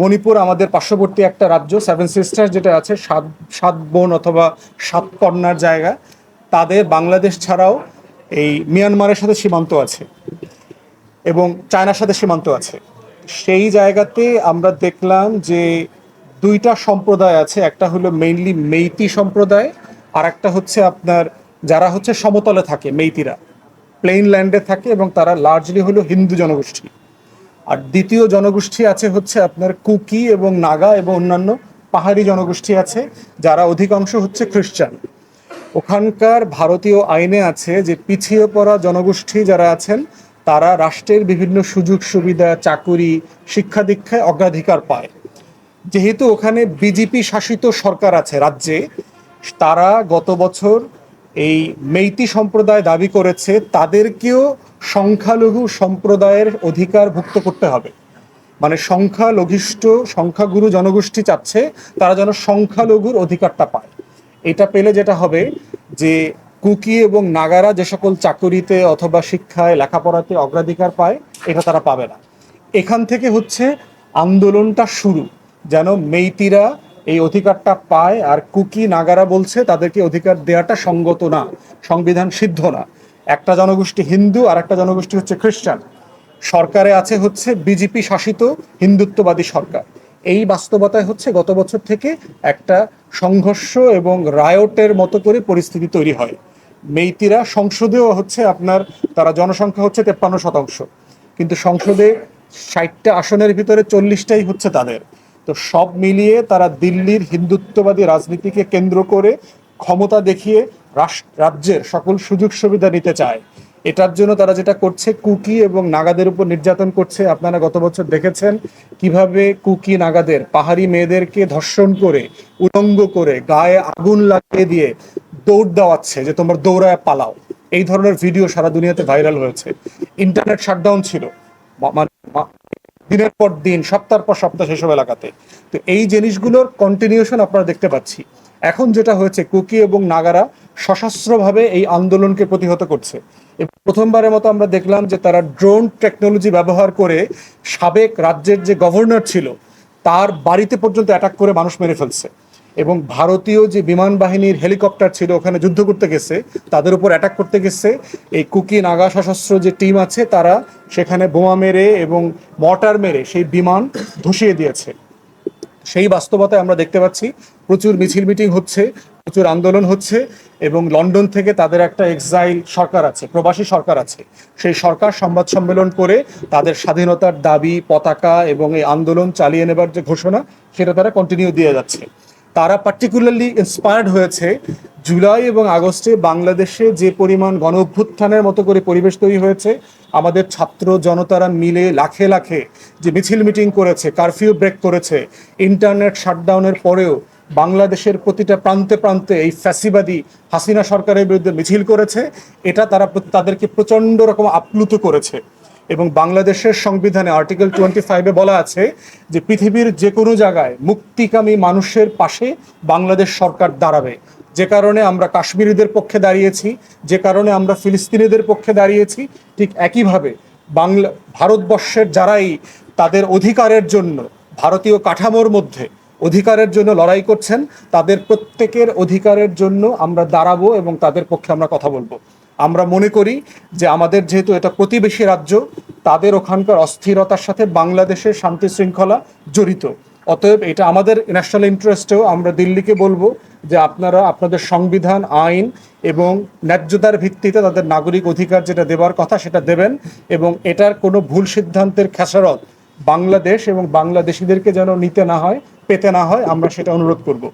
মণিপুর, আমাদের পার্শ্ববর্তী একটা রাজ্য সেভেন সিস্টার যেটা আছে, সাত সাত বোন অথবা সাত কন্যার জায়গা। তাদের বাংলাদেশ ছাড়াও এই মিয়ানমারের সাথে সীমান্ত আছে এবং চায়নার সাথে সীমান্ত আছে। সেই জায়গাতে আমরা দেখলাম যে দুইটা সম্প্রদায় আছে, একটা হলো মেইনলি মেইতি সম্প্রদায়, আর একটা হচ্ছে আপনার যারা হচ্ছে সমতলে থাকে, মেইতিরা। প্লেন ল্যান্ডে থাকে এবং তারা লার্জলি হলো হিন্দু জনগোষ্ঠী। আর দ্বিতীয় জনগোষ্ঠী আছে হচ্ছে আপনার কুকি এবং নাগা এবং অন্যান্য পাহাড়ি জনগোষ্ঠী আছে, যারা অধিকাংশ হচ্ছে খ্রিস্টান। ওখানকার ভারতীয় আইনে আছে যে পিছিয়ে পড়া জনগোষ্ঠী যারা আছেন, তারা রাষ্ট্রের বিভিন্ন সুযোগ সুবিধা, চাকুরি, শিক্ষা দীক্ষায় অগ্রাধিকার পায়। যেহেতু ওখানে বিজেপি শাসিত সরকার আছে রাজ্যে, তারা গত বছর এই মেইতি সম্প্রদায় দাবি করেছে, তাদেরকেও সংখ্যালঘু সম্প্রদায়ের অধিকার ভুক্ত করতে হবে। মানে সংখ্যালঘিষ্ঠ, সংখ্যাগুরু জনগোষ্ঠী চাচ্ছে, তারা যেন সংখ্যালঘুর অধিকারটা পায়। এটা পেলে যেটা হবে যে কুকি এবং নাগারা যে সকল চাকুরিতে অথবা শিক্ষায়, লেখাপড়াতে অগ্রাধিকার পায়, এটা তারা পাবে না। এখান থেকে হচ্ছে আন্দোলনটা শুরু। যেন মেইতিরা এই অধিকারটা পায় আর কুকি, নাগারা বলছে তাদেরকে অধিকার দেওয়াটা সঙ্গত না, সংবিধান সিদ্ধ না। একটা জনগোষ্ঠী হিন্দু আর একটা জনগোষ্ঠী হচ্ছে খ্রিস্টান। সরকারে আছে হচ্ছে বিজেপি শাসিত হিন্দুত্ববাদী সরকার। এই বাস্তবতায় হচ্ছে গত বছর থেকে একটা সংঘর্ষ এবং রায়টের মতো করে পরিস্থিতি তৈরি হয়। মেইতিরা সংসদেও হচ্ছে আপনার তারা জনসংখ্যা হচ্ছে তেপ্পান্ন শতাংশ। কিন্তু সংসদে ষাটটা আসনের ভিতরে চল্লিশটাই হচ্ছে তাদের। তো সব মিলিয়ে তারা দিল্লির হিন্দুত্ববাদী রাজনীতিকে কেন্দ্র করে ক্ষমতা দেখিয়ে রাজ্যের সকল সুযোগ সুবিধা নিতে চায়। এটার জন্য তারা যেটা করছে, কুকি এবং নাগাদের উপর নির্যাতন করছে, আপনারা গত বছর দেখেছেন কীভাবে কুকি নাগাদের, পাহাড়ি মেয়েদেরকে ধর্ষণ করে, উলঙ্গ করে, গায়ে আগুন লাগিয়ে দিয়ে দৌড় দেওয়াচ্ছে যে তোমার দৌড়ায় পালাও। এই ধরনের ভিডিও সারা দুনিয়াতে ভাইরাল হয়েছে। ইন্টারনেট শাটডাউন ছিল। মানে দিনের পর দিন, সপ্তাহ পর সপ্তাহ সেসব এলাকাতে। তো এই জিনিসগুলোর কন্টিনিউশন আপনারা দেখতে পাচ্ছি। এখন যেটা হয়েছে, কুকি এবং নাগারা সশস্ত্রভাবে এই আন্দোলনকে প্রতিহত করছে। প্রথমবারের মতো আমরা দেখলাম যে তারা ড্রোন টেকনোলজি ব্যবহার করে সাবেক রাজ্যের যে গভর্নর ছিল, তার বাড়িতে পর্যন্ত অ্যাটাক করে মানুষ মেরে ফেলছে। এবং ভারতীয় যে বিমান বাহিনীর হেলিকপ্টার ছিল, ওখানে যুদ্ধ করতে গেছে, তাদের উপর অ্যাটাক করতে গেছে। এই কুকি নাগা সশস্ত্র যে টিম আছে, তারা সেখানে বোমা মেরে এবং মর্টার মেরে সেই বিমান ধসিয়ে দিয়েছে। সেই বাস্তবতায় আমরা দেখতে পাচ্ছি, প্রচুর মিছিল মিটিং হচ্ছে প্রচুর আন্দোলন হচ্ছে এবং লন্ডন থেকে তাদের একটা এক্সাইল সরকার আছে, প্রবাসী সরকার আছে। সেই সরকার সংবাদ সম্মেলন করে তাদের স্বাধীনতার দাবি, পতাকা এবং এই আন্দোলন চালিয়ে নেবার যে ঘোষণা, সেটা তারা কন্টিনিউ দিয়ে যাচ্ছে। তারা পার্টিকুলারলি ইন্সপায়ার্ড হয়েছে জুলাই এবং আগস্টে বাংলাদেশে যে পরিমাণ গণ অভ্যুত্থানের মতো করে পরিবেশ তৈরি হয়েছে, আমাদের ছাত্র জনতারা মিলে লাখে লাখে যে মিছিল মিটিং করেছে কারফিউ ব্রেক করেছে ইন্টারনেট শাটডাউনের পরেও বাংলাদেশের প্রতিটা প্রান্তে প্রান্তে এই ফ্যাসিবাদী হাসিনা সরকারের বিরুদ্ধে মিছিল করেছে। এটা তারা তাদেরকে প্রচণ্ড রকম আপ্লুত করেছে। এবং বাংলাদেশের সংবিধানে আর্টিকেল টোয়েন্টি ফাইভে বলা আছে যে পৃথিবীর যে কোনো জায়গায় মুক্তিকামী মানুষের পাশে বাংলাদেশ সরকার দাঁড়াবে। যে কারণে আমরা কাশ্মীরিদের পক্ষে দাঁড়িয়েছি, যে কারণে আমরা ফিলিস্তিনিদের পক্ষে দাঁড়িয়েছি, ঠিক একইভাবে বাংলা ভারতবর্ষের যারাই তাদের অধিকারের জন্য ভারতীয় কাঠামোর মধ্যে অধিকারের জন্য লড়াই করছেন, তাদের প্রত্যেকের অধিকারের জন্য আমরা দাঁড়াবো এবং তাদের পক্ষে আমরা কথা বলব। আমরা মনে করি যে আমাদের যেহেতু এটা প্রতিবেশী রাজ্য, তাদের ওখানকার অস্থিরতার সাথে বাংলাদেশের শান্তি শৃঙ্খলা জড়িত। অতএব এটা আমাদের ন্যাশনাল ইন্টারেস্টেও আমরা দিল্লিকে বলব যে আপনারা, আপনাদের সংবিধান, আইন এবং ন্যায্যতার ভিত্তিতে তাদের নাগরিক অধিকার যেটা দেওয়ার কথা সেটা দেবেন এবং এটার কোনো ভুল সিদ্ধান্তের খেসারত বাংলাদেশ এবং বাংলাদেশিদেরকে যেন নিতে না হয় পেতে না হয় আমরা সেটা অনুরোধ করব।